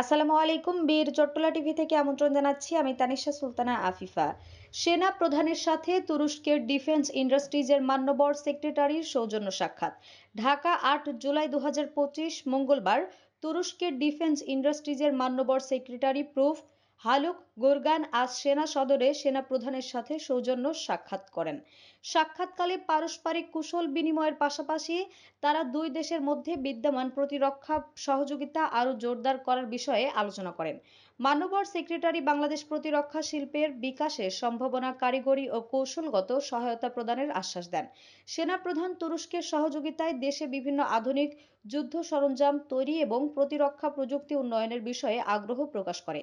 আসসালামু আলাইকুম, বীর চট্টলা টিভি থেকে আমন্ত্রণ জানাচ্ছি। আমি তানিশা সুলতানা আফিফা। সেনা প্রধানের সাথে তুরস্কের ডিফেন্স ইন্ডাস্ট্রিজের মান্যবর সেক্রেটারির সৌজন্য সাক্ষাৎ। ঢাকা আট জুলাই দু হাজার পঁচিশ মঙ্গলবার তুরস্কের ডিফেন্স ইন্ডাস্ট্রিজের মান্যবর সেক্রেটারি প্রুফ হালুক, গোরগান আজ সেনা সদরে সেনা প্রধানের সাথে সৌজন্য সাক্ষাৎ করেন। সাক্ষাৎকালে পারস্পরিক কুশল বিনিময়ের পাশাপাশি তারা দুই দেশের মধ্যে বিদ্যমান প্রতিরক্ষা সহযোগিতা আরও জোরদার করার বিষয়ে আলোচনা করেন। মান্যবর সেক্রেটারি বাংলাদেশ প্রতিরক্ষা শিল্পের বিকাশে সম্ভাবনা কারিগরি ও কৌশলগত সহায়তা প্রদানের আশ্বাস দেন। সেনা প্রধান তুরস্কের সহযোগিতায় দেশে বিভিন্ন আধুনিক যুদ্ধ সরঞ্জাম তৈরি এবং প্রতিরক্ষা প্রযুক্তি উন্নয়নের বিষয়ে আগ্রহ প্রকাশ করে।